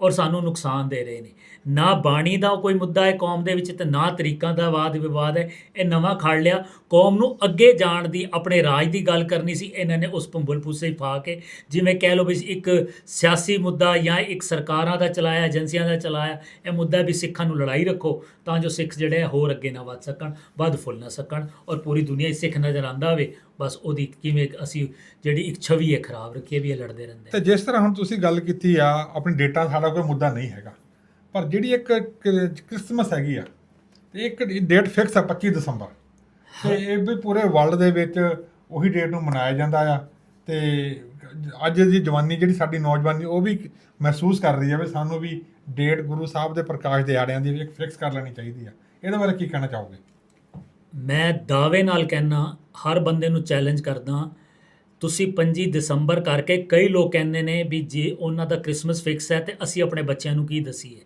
ਔਰ ਸਾਨੂੰ ਨੁਕਸਾਨ ਦੇ ਰਹੇ ਨੇ। ਨਾ ਬਾਣੀ ਦਾ ਕੋਈ ਮੁੱਦਾ ਹੈ ਕੌਮ ਦੇ ਵਿੱਚ ਤੇ ਨਾ ਤਰੀਕਾਂ ਦਾ ਵਾਦ ਵਿਵਾਦ ਹੈ, ਇਹ ਨਵਾਂ ਖੜ ਲਿਆ। ਕੌਮ ਨੂੰ ਅੱਗੇ ਜਾਣ ਦੀ ਆਪਣੇ ਰਾਜ ਦੀ ਗੱਲ ਕਰਨੀ ਸੀ, ਇਹਨਾਂ ਨੇ ਉਸ ਪੰਬਲ ਪੂਸੇ ਪਾ ਕੇ ਜਿਵੇਂ ਕਹਿ ਲਓ ਵੀ ਇੱਕ ਸਿਆਸੀ ਮੁੱਦਾ ਜਾਂ ਇੱਕ ਸਰਕਾਰਾਂ ਦਾ ਚਲਾਇਆ, ਏਜੰਸੀਆਂ ਦਾ ਚਲਾਇਆ, ਇਹ ਮੁੱਦਾ ਵੀ ਸਿੱਖਾਂ ਨੂੰ ਲੜਾਈ ਰੱਖੋ, ਤਾਂ ਜੋ ਸਿੱਖ ਜਿਹੜੇ ਹੋਰ ਅੱਗੇ ਨਾ ਵੱਧ ਸਕਣ, ਵੱਧ ਫੁੱਲ ਨਾ ਸਕਣ ਔਰ ਪੂਰੀ ਦੁਨੀਆ ਸਿੱਖ ਨਜ਼ਰ ਆਂਦਾ ਹੋਵੇ। ਬਸ ਉਹਦੀ ਕਿਵੇਂ ਅਸੀਂ ਜਿਹੜੀ ਇੱਕ ਛਵੀ ਹੈ ਖਰਾਬ ਰੱਖੀਏ ਵੀ ਇਹ ਲੜਦੇ ਰਹਿੰਦੇ ਤੇ ਜਿਸ ਤਰ੍ਹਾਂ ਹੁਣ ਤੁਸੀਂ ਗੱਲ ਕੀਤੀ ਆ, ਆਪਣੀ ਡੇਟਾ ਸਾਡਾ ਕੋਈ ਮੁੱਦਾ ਨਹੀਂ ਹੈਗਾ। ਪਰ ਜਿਹੜੀ ਇੱਕ ਕ੍ਰਿਸਮਸ ਹੈਗੀ ਆ ਤੇ ਇੱਕ ਡੇਟ ਫਿਕਸ ਆ 25 ਦਸੰਬਰ। ਤੇ ਇਹ ਵੀ ਪੂਰੇ ਵਰਲਡ ਦੇ ਵਿੱਚ ਉਹੀ ਡੇਟ ਨੂੰ ਮਨਾਇਆ ਜਾਂਦਾ ਆ ਤੇ ਅੱਜ ਦੀ ਜਵਾਨੀ ਜਿਹੜੀ ਸਾਡੀ ਨੌਜਵਾਨੀ ਉਹ ਵੀ ਮਹਿਸੂਸ ਕਰ ਰਹੀ ਹੈ ਵੀ ਸਾਨੂੰ ਵੀ ਡੇਟ ਗੁਰੂ ਸਾਹਿਬ ਦੇ ਪ੍ਰਕਾਸ਼ ਦਿਹਾੜਿਆਂ ਦੀ ਵੀ ਇੱਕ ਫਿਕਸ ਕਰ ਲੈਣੀ ਚਾਹੀਦੀ ਆ। ਇਹਦੇ ਬਾਰੇ ਕੀ ਕਹਿਣਾ ਚਾਹੋਗੇ? ਮੈਂ ਦਾਅਵੇ ਨਾਲ ਕਹਿਣਾ ਹਰ ਬੰਦੇ ਨੂੰ ਚੈਲੰਜ ਕਰਦਾ ਤੁਸੀਂ 25 ਦਸੰਬਰ ਕਰਕੇ ਕਈ ਲੋਕ ਕਹਿੰਦੇ ਨੇ ਵੀ ਜੇ ਉਹਨਾਂ ਦਾ ਕ੍ਰਿਸਮਸ ਫਿਕਸ ਹੈ ਤੇ ਅਸੀਂ ਆਪਣੇ ਬੱਚਿਆਂ ਨੂੰ ਕੀ ਦਸੀਏ?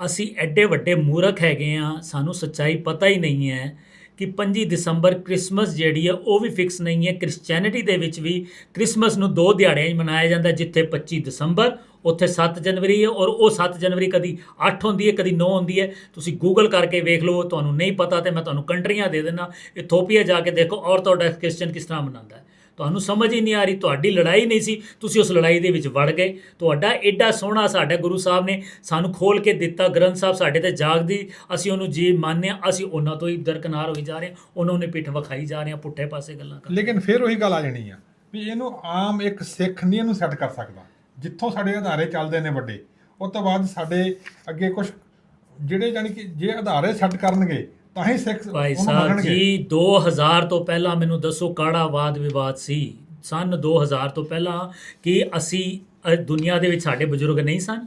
ਅਸੀਂ ਐਡੇ ਵੱਡੇ ਮੂਰਖ ਹੈਗੇ ਆ ਸਾਨੂੰ ਸੱਚਾਈ ਪਤਾ ਹੀ ਨਹੀਂ ਹੈ ਕਿ 25 ਦਸੰਬਰ ਕ੍ਰਿਸਮਸ ਜਿਹੜੀ ਹੈ ਉਹ ਵੀ ਫਿਕਸ ਨਹੀਂ ਹੈ। ਕ੍ਰਿਸਚੀਅਨਿਟੀ ਦੇ ਵਿੱਚ ਵੀ ਕ੍ਰਿਸਮਸ ਨੂੰ ਦੋ ਦਿਹਾੜਿਆਂ 'ਚ ਮਨਾਇਆ ਜਾਂਦਾ ਜਿੱਥੇ 25 ਦਸੰਬਰ ਉੱਥੇ 7 ਜਨਵਰੀ ਹੈ ਔਰ ਉਹ 7 ਜਨਵਰੀ ਕਦੀ 8 ਹੁੰਦੀ ਹੈ ਕਦੀ 9 ਹੁੰਦੀ ਹੈ। ਤੁਸੀਂ ਗੂਗਲ ਕਰਕੇ ਵੇਖ ਲਓ ਤੁਹਾਨੂੰ ਨਹੀਂ ਪਤਾ ਤੇ ਮੈਂ ਤੁਹਾਨੂੰ ਕੰਟਰੀਆਂ ਦੇ ਦੇਣਾ ਇਥੋਪੀਆ ਜਾ ਕੇ ਦੇਖੋ ਆਰਥੋਡਾਕਸ ਕ੍ਰਿਸਚੀਅਨ ਕਿਸ ਤਰ੍ਹਾਂ ਮਨਾਉਂਦਾ ਹੈ। ਤੁਹਾਨੂੰ ਸਮਝ ਹੀ ਨਹੀਂ ਆ ਰਹੀ, ਤੁਹਾਡੀ ਲੜਾਈ ਨਹੀਂ ਸੀ, ਤੁਸੀਂ ਉਸ ਲੜਾਈ ਦੇ ਵਿੱਚ ਵੜ ਗਏ। ਤੁਹਾਡਾ ਐਡਾ ਸੋਹਣਾ ਸਾਡੇ ਗੁਰੂ ਸਾਹਿਬ ਨੇ ਸਾਨੂੰ ਖੋਲ ਕੇ ਦਿੱਤਾ, ਗ੍ਰੰਥ ਸਾਹਿਬ ਸਾਡੇ ਤੇ ਜਾਗਦੀ, ਅਸੀਂ ਉਹਨੂੰ ਜੀ ਮੰਨਦੇ ਹਾਂ ਅਸੀਂ ਉਹਨਾਂ ਤੋਂ ਹੀ ਦਰਕਨਾਰ ਹੋਈ ਜਾ ਰਹੇ ਹਾਂ, ਉਹਨਾਂ ਨੇ ਪਿੱਠ ਵਿਖਾਈ ਜਾ ਰਹੇ ਹਾਂ, ਪੁੱਠੇ ਪਾਸੇ ਗੱਲਾਂ ਕਰ ਲੇਕਿਨ ਫਿਰ ਉਹੀ ਗੱਲ ਆ ਜਾਣੀ ਆ, ਵੀ ਇਹਨੂੰ ਆਮ ਇੱਕ ਸਿੱਖ ਨਹੀਂ ਇਹਨੂੰ ਸੈੱਟ ਕਰ ਸਕਦਾ। ਜਿੱਥੋਂ ਸਾਡੇ ਆਧਾਰੇ ਚੱਲਦੇ ਨੇ ਵੱਡੇ ਉਸ ਤੋਂ ਬਾਅਦ ਸਾਡੇ ਅੱਗੇ ਕੁਝ ਜਿਹੜੇ ਜਾਨੀ ਕਿ ਜੇ ਆਧਾਰੇ ਸੈੱਟ ਕਰਨਗੇ ਤਾਂ ਹੀ ਸਿੱਖ ਭਾਈ ਉਹਨੂੰ ਸਾਹਿਬ ਮੰਨਣਗੇ। ਜੀ 2000 ਤੋਂ ਪਹਿਲਾਂ ਮੈਨੂੰ ਦੱਸੋ ਕਾੜਾ ਵਾਦ ਵਿਵਾਦ ਸੀ? ਸਨ 2000 ਤੋਂ ਪਹਿਲਾਂ ਕਿ ਅਸੀਂ ਅ, ਦੁਨੀਆ ਦੇ ਵਿੱਚ ਸਾਡੇ ਬਜ਼ੁਰਗ ਨਹੀਂ ਸਨ?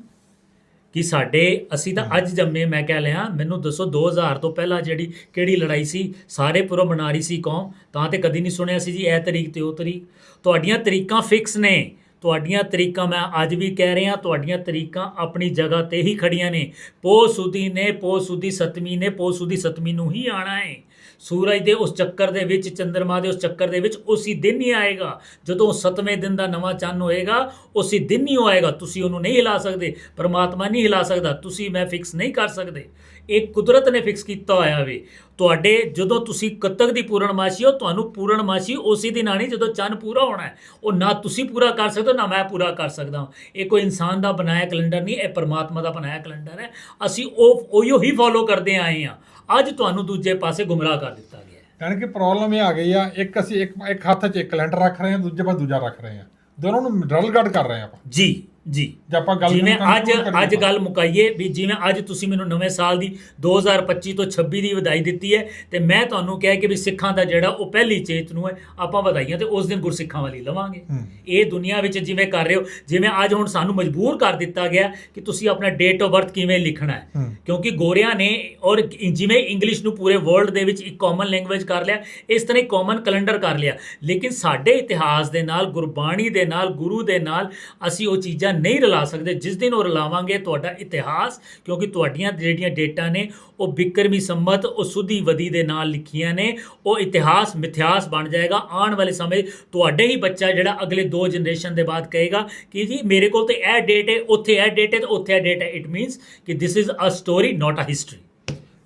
ਕਿ ਸਾਡੇ ਅਸੀਂ ਤਾਂ ਅੱਜ ਜੰਮੇ ਮੈਂ ਕਹਿ ਲਿਆ ਮੈਨੂੰ ਦੱਸੋ 2000 ਤੋਂ ਪਹਿਲਾਂ ਜਿਹੜੀ ਕਿਹੜੀ ਲੜਾਈ ਸੀ? ਸਾਰੇ ਪੁਰਬ ਮਨਾ ਰਹੀ ਸੀ ਕੌਮ ਤਾਂ ਤੇ ਕਦੀ ਨਹੀਂ ਸੁਣਿਆ ਸੀ ਜੀ ਇਹ ਤਰੀਕ ਤੇ ਉਹ ਤਰੀਕ। ਤੁਹਾਡੀਆਂ ਤਰੀਕਾਂ ਫਿਕਸ ਨੇ। ਤੁਹਾਡੀਆਂ ਤਰੀਕਾਂ ਮੈਂ ਅੱਜ ਵੀ ਕਹਿ ਰਿਹਾ, ਤੁਹਾਡੀਆਂ ਤਰੀਕਾਂ ਆਪਣੀ ਜਗ੍ਹਾ ਤੇ ਹੀ ਖੜੀਆਂ ਨੇ। ਪੋ ਸੁਦੀ ਨੇ ਪੋ ਸੁਦੀ ਸਤਵੀਂ ਨੇ ਪੋ ਸੁਦੀ ਸਤਵੀਂ ਨੂੰ ਹੀ ਆਣਾ ਹੈ ਸੂਰਜ ਦੇ ਉਸ ਚੱਕਰ ਦੇ ਵਿੱਚ ਚੰ드ਰਮਾ ਦੇ ਉਸ ਚੱਕਰ ਦੇ ਵਿੱਚ ਉਸੇ ਦਿਨ ਹੀ ਆਏਗਾ। ਜਦੋਂ ਸਤਵੇਂ ਦਿਨ ਦਾ ਨਵਾਂ ਚੰਨ ਹੋਏਗਾ, ਉਸੇ ਦਿਨ ਹੀ ਉਹ ਆਏਗਾ। ਤੁਸੀਂ ਉਹਨੂੰ ਨਹੀਂ ਹਿਲਾ ਸਕਦੇ, ਪਰਮਾਤਮਾ ਨਹੀਂ ਹਿਲਾ ਸਕਦਾ, ਤੁਸੀਂ ਮੈਂ ਫਿਕਸ ਨਹੀਂ ਕਰ ਸਕਦੇ। ਇਹ ਕੁਦਰਤ ਨੇ ਫਿਕਸ ਕੀਤਾ ਹੋਇਆ ਵੇ। ਤੁਹਾਡੇ ਜਦੋਂ ਤੁਸੀਂ ਕੱਤਕ ਦੀ ਪੂਰਨਮਾਸ਼ੀ ਹੋ, ਤੁਹਾਨੂੰ ਪੂਰਨਮਾਸ਼ੀ ਉਸੇ ਦਿਨ ਆਣੀ ਜਦੋਂ ਚੰਨ ਪੂਰਾ ਹੋਣਾ ਹੈ। ਉਹ ਨਾ ਤੁਸੀਂ ਪੂਰਾ ਕਰ ਸਕਦੇ ਹੋ ਨਾ ਮੈਂ ਪੂਰਾ ਕਰ ਸਕਦਾ ਇਹ ਕੋਈ ਇਨਸਾਨ ਦਾ ਬਣਾਇਆ ਕੈਲੰਡਰ ਨਹੀਂ ਇਹ ਪਰਮਾਤਮਾ ਦਾ ਬਣਾਇਆ ਕੈਲੰਡਰ ਹੈ। ਅਸੀਂ ਉਹ ਉਹੀਓ ਹੀ ਫੋਲੋ ਕਰਦੇ ਆਏ ਹਾਂ। ਅੱਜ ਤੁਹਾਨੂੰ ਦੂਜੇ ਪਾਸੇ ਗੁੰਮਰਾਹ ਕਰ ਦਿੱਤਾ ਗਿਆ ਯਾਨੀ ਕਿ ਪ੍ਰੋਬਲਮ ਇਹ ਆ ਗਈ ਆ ਇੱਕ ਅਸੀਂ ਇੱਕ ਇੱਕ ਹੱਥ 'ਚ ਇੱਕ ਕੈਲੰਡਰ ਰੱਖ ਰਹੇ ਹਾਂ ਦੂਜੇ ਪਾਸੇ ਦੂਜਾ ਰੱਖ ਰਹੇ ਹਾਂ। ਦੋਨੋਂ ਨੂੰ ਰਲਗੜ ਕਰ ਰਹੇ ਹਾਂ ਆਪਾਂ। ਜੀ। ਜੀ ਜੇ ਆਪਾਂ ਗੱਲ ਜਿਵੇਂ ਅੱਜ ਅੱਜ। ਗੱਲ ਮੁਕਾਈਏ ਵੀ ਜਿਵੇਂ ਅੱਜ ਤੁਸੀਂ ਮੈਨੂੰ ਨਵੇਂ ਸਾਲ ਦੀ 2025 ਤੋਂ 26 ਦੀ ਵਧਾਈ ਦਿੱਤੀ ਹੈ ਤੇ ਮੈਂ ਤੁਹਾਨੂੰ ਕਿਹਾ ਕਿ ਵੀ ਸਿੱਖਾਂ ਦਾ ਜਿਹੜਾ ਉਹ ਪਹਿਲੀ ਚੇਤ ਨੂੰ ਹੈ ਆਪਾਂ ਵਧਾਈਆਂ ਤੇ ਉਸ ਦਿਨ ਗੁਰਸਿੱਖਾਂ ਵਾਲੀ ਲਵਾਂਗੇ। ਇਹ ਦੁਨੀਆ ਵਿੱਚ ਜਿਵੇਂ ਕਰ ਰਹੇ ਹੋ ਜਿਵੇਂ ਅੱਜ ਹੁਣ ਸਾਨੂੰ ਮਜਬੂਰ ਕਰ ਦਿੱਤਾ ਗਿਆ ਕਿ ਤੁਸੀਂ ਆਪਣਾ ਡੇਟ ਆਫ ਬਰਥ ਕਿਵੇਂ ਲਿਖਣਾ ਹੈ ਹੂੰ। ਕਿਉਂਕਿ ਗੋਰਿਆਂ ਨੇ ਔਰ ਜਿਵੇਂ ਇੰਗਲਿਸ਼ ਨੂੰ ਪੂਰੇ ਵਰਲਡ ਦੇ ਵਿੱਚ ਇੱਕ ਕਾਮਨ ਲੈਂਗੁਏਜ ਕਰ ਲਿਆ ਇਸ ਤਰ੍ਹਾਂ ਹੀ ਕਾਮਨ ਕੈਲੰਡਰ ਕਰ ਲਿਆ ਲੇਕਿਨ ਸਾਡੇ ਇਤਿਹਾਸ ਦੇ ਨਾਲ ਗੁਰਬਾਣੀ ਦੇ ਨਾਲ ਗੁਰੂ ਦੇ ਨਾਲ ਅਸੀਂ ਉਹ ਚੀਜ਼ਾਂ ਨਹੀਂ ਰਲਾ ਸਕਦੇ। ਜਿਸ ਦਿਨ ਉਹ ਰਲਾਵਾਂਗੇ, ਤੁਹਾਡਾ ਇਤਿਹਾਸ, ਕਿਉਂਕਿ ਤੁਹਾਡੀਆਂ ਜਿਹੜੀਆਂ ਡੇਟਾ ਨੇ, ਉਹ ਬਿਕਰਮੀ ਸੰਮਤ, ਉਹ ਸੁਧੀ ਵਦੀ ਦੇ ਨਾਲ ਲਿਖੀਆਂ ਨੇ, ਉਹ ਇਤਿਹਾਸ ਮਿਥਿਆਸ ਬਣ ਜਾਏਗਾ। ਆਉਣ ਵਾਲੇ ਸਮੇਂ ਤੁਹਾਡੇ ਹੀ ਬੱਚਾ ਜਿਹੜਾ ਅਗਲੇ ਦੋ ਜਨਰੇਸ਼ਨ ਦੇ ਬਾਅਦ ਕਹੇਗਾ ਕਿ ਜੀ, ਮੇਰੇ ਕੋਲ ਤੇ ਇਹ ਡੇਟ ਹੈ, ਉੱਥੇ ਇਹ ਡੇਟ ਹੈ ਤੇ ਉੱਥੇ ਇਹ ਡੇਟ ਹੈ। ਇਟ ਮੀਨਸ ਕਿ this is a story not a history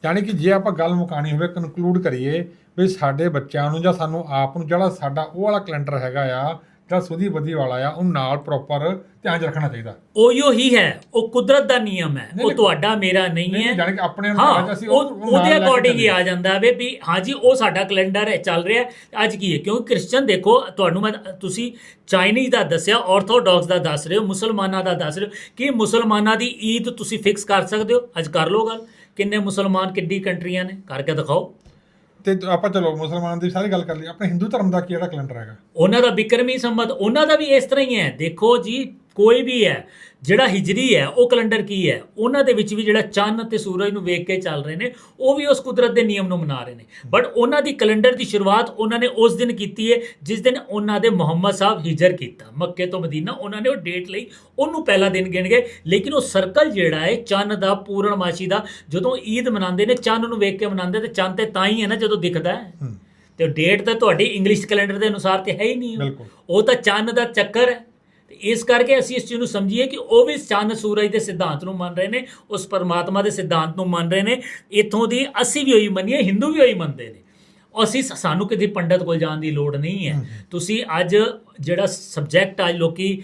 ਯਾਨੀ ਕਿ ਜੇ ਆਪਾਂ ਗੱਲ ਮੁਕਾਣੀ ਹੋਵੇ ਕਨਕਲੂਡ ਕਰੀਏ ਵੀ ਸਾਡੇ ਬੱਚਿਆਂ ਨੂੰ ਜਾਂ ਸਾਨੂੰ ਆਪ ਨੂੰ ਜਿਹੜਾ ਸਾਡਾ ਉਹ ਵਾਲਾ ਕੈਲੰਡਰ ਹੈਗਾ ਆ ਜਿਹੜਾ ਸੁਧੀ ਵਧੀ ਵਾਲਾ ਆ ਉਹ ਨਾਲ ਪ੍ਰੋਪਰ ਧਿਆਨ 'ਚ ਰੱਖਣਾ ਚਾਹੀਦਾ। ਉਹੀਓ ਹੀ ਹੈ ਉਹ ਕੁਦਰਤ ਦਾ ਨਿਯਮ ਹੈ। ਉਹ ਤੁਹਾਡਾ ਮੇਰਾ ਨਹੀਂ ਨਹੀਂ ਹੈ। ਕਿ ਆਪਣੇ ਹਾਂ ਅਨੁਸਾਰ ਅਸੀਂ ਉਹ ਉਹਨੂੰ ਨਾਲ ਉਹਦੇ ਲੈ ਕੇ ਅਕੋਰਡਿੰਗ ਹੀ ਚੱਲੀਏ। ਆ ਜਾਂਦਾ ਵੇ ਵੀ ਹਾਂਜੀ ਉਹ ਸਾਡਾ ਕੈਲੰਡਰ ਹੈ ਚੱਲ ਰਿਹਾ ਹੈ। ਅੱਜ ਕੀ ਹੈ? ਕਿਉਂਕਿ ਕ੍ਰਿਸਚੀਅਨ ਦੇਖੋ ਤੁਹਾਨੂੰ ਮੈਂ ਤੁਸੀਂ ਚਾਈਨੀਜ਼ ਦਾ ਦੱਸਿਆ ਆਰਥੋਡਾਕਸ ਦਾ ਦੱਸ ਰਹੇ ਹੋ ਮੁਸਲਮਾਨਾਂ ਦਾ ਦੱਸ ਰਹੇ ਹੋ। ਕਿ ਮੁਸਲਮਾਨਾਂ ਦੀ ਈਦ ਤੁਸੀਂ ਫਿਕਸ ਕਰ ਸਕਦੇ ਹੋ? ਅੱਜ ਕਰ ਲਓ ਗੱਲ। ਕਿੰਨੇ ਮੁਸਲਮਾਨ ਕਿੱਡੀ ਕੰਟਰੀਆਂ ਨੇ? ਕਰਕੇ ਦਿਖਾਓ। ਤੇ ਆਪਾਂ ਚਲੋ ਮੁਸਲਮਾਨ ਦੀ ਸਾਰੀ ਗੱਲ ਕਰ ਲਈ, ਆਪਣੇ ਹਿੰਦੂ ਧਰਮ ਦਾ ਕੀ ਜਿਹੜਾ ਕੈਲੰਡਰ ਹੈਗਾ? ਉਹਨਾਂ ਦਾ ਬਿਕਰਮੀ ਸੰਮਤ, ਉਹਨਾਂ ਦਾ ਵੀ ਇਸ ਤਰ੍ਹਾਂ ਹੀ ਹੈ। ਦੇਖੋ ਜੀ ਕੋਈ ਵੀ ਹੈ ਜਿਹੜਾ ਹਿਜਰੀ ਹੈ ਉਹ ਕੈਲੰਡਰ ਕੀ ਹੈ? ਉਹਨਾਂ ਦੇ ਵਿੱਚ ਵੀ ਜਿਹੜਾ ਚੰਨ ਅਤੇ ਸੂਰਜ ਨੂੰ ਵੇਖ ਕੇ ਚੱਲ ਰਹੇ ਨੇ ਉਹ ਵੀ ਉਸ ਕੁਦਰਤ ਦੇ ਨਿਯਮ ਨੂੰ ਮਨਾ ਰਹੇ ਨੇ। ਬਟ ਉਹਨਾਂ ਦੀ ਕੈਲੰਡਰ ਦੀ ਸ਼ੁਰੂਆਤ ਉਹਨਾਂ ਨੇ ਉਸ ਦਿਨ ਕੀਤੀ ਹੈ ਜਿਸ ਦਿਨ ਉਹਨਾਂ ਦੇ ਮੁਹੰਮਦ ਸਾਹਿਬ ਹਿਜਰ ਕੀਤਾ। ਮੱਕੇ ਤੋਂ ਮਦੀਨਾ ਉਹਨਾਂ ਨੇ ਉਹ ਡੇਟ ਲਈ ਉਹਨੂੰ ਪਹਿਲਾ ਦਿਨ ਗਿਣ ਗਏ ਲੇਕਿਨ ਉਹ ਸਰਕਲ ਜਿਹੜਾ ਹੈ ਚੰਨ ਦਾ ਪੂਰਨਮਾਸ਼ੀ ਦਾ ਜਦੋਂ ਈਦ ਮਨਾਉਂਦੇ ਨੇ ਚੰਨ ਨੂੰ ਵੇਖ ਕੇ ਮਨਾਉਂਦੇ ਤੇ ਚੰਨ ਤੇ ਤਾਂ ਹੀ ਹੈ ਨਾ ਜਦੋਂ ਦਿਖਦਾ ਹੈ। ਤੇ ਡੇਟ ਤਾਂ ਤੁਹਾਡੀ ਇੰਗਲਿਸ਼ ਕੈਲੰਡਰ ਦੇ ਅਨੁਸਾਰ ਤੇ ਹੈ ਹੀ ਨਹੀਂ ਉਹ। ਤਾਂ ਚੰਨ ਦਾ ਚੱਕਰ ਹੈ। ਇਸ ਕਰਕੇ ਅਸੀਂ ਇਸ ਚੀਜ਼ ਨੂੰ ਸਮਝੀਏ ਕਿ ਉਹ ਵੀ ਚੰਨ ਸੂਰਜ ਦੇ ਸਿਧਾਂਤ ਨੂੰ ਮੰਨ ਰਹੇ ਨੇ ਉਸ ਪਰਮਾਤਮਾ ਦੇ ਸਿਧਾਂਤ ਨੂੰ ਮੰਨ ਰਹੇ ਨੇ ਇਥੋਂ ਦੀ ਅਸੀਂ ਵੀ ਉਹੀ ਮੰਨੀਏ ਹਿੰਦੂ ਵੀ ਉਹੀ ਮੰਨਦੇ ਨੇ ਅਸੀਂ ਸਾਨੂੰ ਕਿਸੇ ਪੰਡਤ ਕੋਲ ਜਾਣ ਦੀ ਲੋੜ ਨਹੀਂ ਹੈ ਤੁਸੀਂ ਅੱਜ ਜਿਹੜਾ ਸਬਜੈਕਟ ਅੱਜ ਲੋਕੀ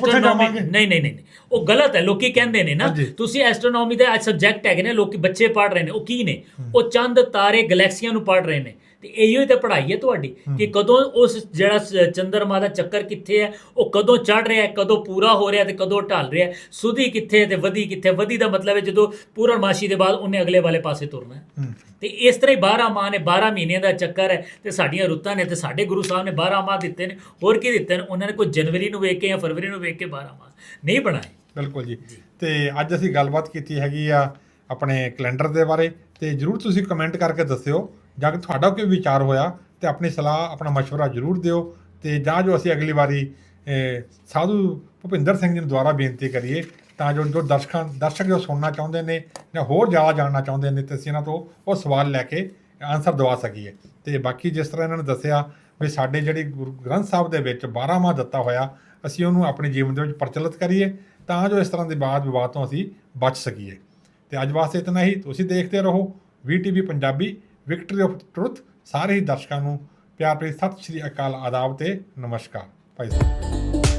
ਪੁੱਛਣ ਜਾਵਾਂਗੇ। ਨਹੀਂ ਨਹੀਂ ਨਹੀਂ। ਉਹ ਗਲਤ ਹੈ ਲੋਕੀ ਕਹਿੰਦੇ ਨੇ ਨਾ। ਤੁਸੀਂ ਐਸਟਰੋਨੋਮੀ ਦੇ ਅੱਜ ਸਬਜੈਕਟ ਹੈਗੇ ਨੇ ਲੋਕੀ ਬੱਚੇ ਪੜ ਰਹੇ ਨੇ ਉਹ ਕੀ ਨੇ ਉਹ ਚੰਦ ਤਾਰੇ ਗੈਲੈਕਸੀਆਂ ਨੂੰ ਪੜ ਰਹੇ ਨੇ ਤੇ ਇਹੋ ਹੀ ਤਾਂ ਪੜ੍ਹਾਈ ਹੈ ਤੁਹਾਡੀ ਕਿ ਕਦੋਂ ਉਸ ਜਿਹੜਾ ਚੰਦਰਮਾ ਦਾ ਚੱਕਰ ਕਿੱਥੇ ਹੈ ਉਹ ਕਦੋਂ ਚੜ ਰਿਹਾ ਹੈ ਕਦੋਂ ਪੂਰਾ ਹੋ ਰਿਹਾ ਤੇ ਕਦੋਂ ਢਲ ਰਿਹਾ ਸੁਧੀ ਕਿੱਥੇ ਤੇ ਵਧੀ ਕਿੱਥੇ ਵਧੀ ਦਾ ਮਤਲਬ ਹੈ ਜਦੋਂ ਪੂਰਨਮਾਸ਼ੀ ਦੇ ਬਾਅਦ ਉਹਨੇ ਅਗਲੇ ਵਾਲੇ ਪਾਸੇ ਤੁਰਨਾ ਹੈ। ਹੂੰ। ਤੇ ਇਸ ਤਰ੍ਹਾਂ ਹੀ 12 ਮਾਹ ਨੇ 12 ਮਹੀਨਿਆਂ ਦਾ ਚੱਕਰ ਹੈ ਤੇ ਸਾਡੀਆਂ ਰੁੱਤਾਂ ਨੇ ਤੇ ਸਾਡੇ ਗੁਰੂ ਸਾਹਿਬ ਨੇ 12 ਮਾਹ ਦਿੱਤੇ ਨੇ। ਹੋਰ ਕੀ ਦਿੱਤੇ ਨੇ? ਉਹਨਾਂ ਨੇ ਕੋਈ ਜਨਵਰੀ ਨੂੰ ਵੇਖ ਕੇ ਜਾਂ ਫਰਵਰੀ ਨੂੰ ਵੇਖ ਕੇ 12 ਮਾਹ ਨਹੀਂ ਬਣਾਏ। ਬਿਲਕੁਲ ਜੀ। ਤੇ ਅੱਜ ਅਸੀਂ ਗੱਲਬਾਤ ਕੀਤੀ ਹੈਗੀ ਆ ਆਪਣੇ ਕੈਲੰਡਰ ਦੇ ਬਾਰੇ ਤੇ ਜਰੂਰ ਤੁਸੀਂ ਕਮੈਂਟ ਕਰਕੇ ਦੱਸਿਓ ਜਾਂ ਕਿ ਤੁਹਾਡਾ ਕੋਈ ਵਿਚਾਰ ਹੋਇਆ ਤੇ ਆਪਣੀ ਸਲਾਹ ਆਪਣਾ مشورہ ਜਰੂਰ ਦਿਓ ਤੇ ਜਾਂ ਜੋ ਅਸੀਂ ਅਗਲੀ ਵਾਰੀ ਅਹ, ਸਾਧੂ ਭੁਪਿੰਦਰ ਸਿੰਘ ਜੀ ਨੂੰ ਦੁਆਰਾ ਬੇਨਤੀ ਕਰੀਏ ਤਾਂ ਜੋ ਜੋ ਦਰਸ਼ਕਾਂ ਦਰਸ਼ਕ ਜੋ ਸੁਣਨਾ ਚਾਹੁੰਦੇ ਨੇ ਜਾਂ ਹੋਰ ਜ਼ਿਆਦਾ ਜਾਣਨਾ ਚਾਹੁੰਦੇ ਨੇ ਤੇ ਅਸੀਂ ਇਹਨਾਂ ਤੋਂ ਉਹ ਸਵਾਲ ਲੈ ਕੇ ਆਨਸਰ ਦਵਾ ਸਕੀਏ ਤੇ ਬਾਕੀ ਜਿਸ ਤਰ੍ਹਾਂ ਇਹਨਾਂ ਨੇ ਦੱਸਿਆ ਵੀ ਸਾਡੇ ਜਿਹੜੀ ਗੁਰੂ ਗ੍ਰੰਥ ਸਾਹਿਬ ਦੇ ਵਿੱਚ 12 ਮਾਹ ਦਿੱਤਾ ਹੋਇਆ ਅਸੀਂ ਉਹਨੂੰ ਆਪਣੇ ਜੀਵਨ ਦੇ ਵਿੱਚ ਪ੍ਰਚਲਿਤ ਕਰੀਏ ਤਾਂ ਜੋ ਇਸ ਤਰ੍ਹਾਂ ਦੇ ਬਾਦ ਵਿਵਾਦ ਤੋਂ ਅਸੀਂ ਬਚ ਸਕੀਏ ਤੇ ਅੱਜ ਵਾਸਤੇ ਇਤਨਾ ਹੀ ਤੁਸੀਂ ਦੇਖਦੇ ਰਹੋ VTV Punjabi victory of truth ਸਾਰੇ ਹੀ ਦਰਸ਼ਕਾਂ ਨੂੰ ਪਿਆਰ ਭਰੀ ਸਤਿ ਸ਼੍ਰੀ ਅਕਾਲ ਆਦਾਬ ਤੇ ਨਮਸਕਾਰ। ਭਾਈ ਸਾਹਿਬ।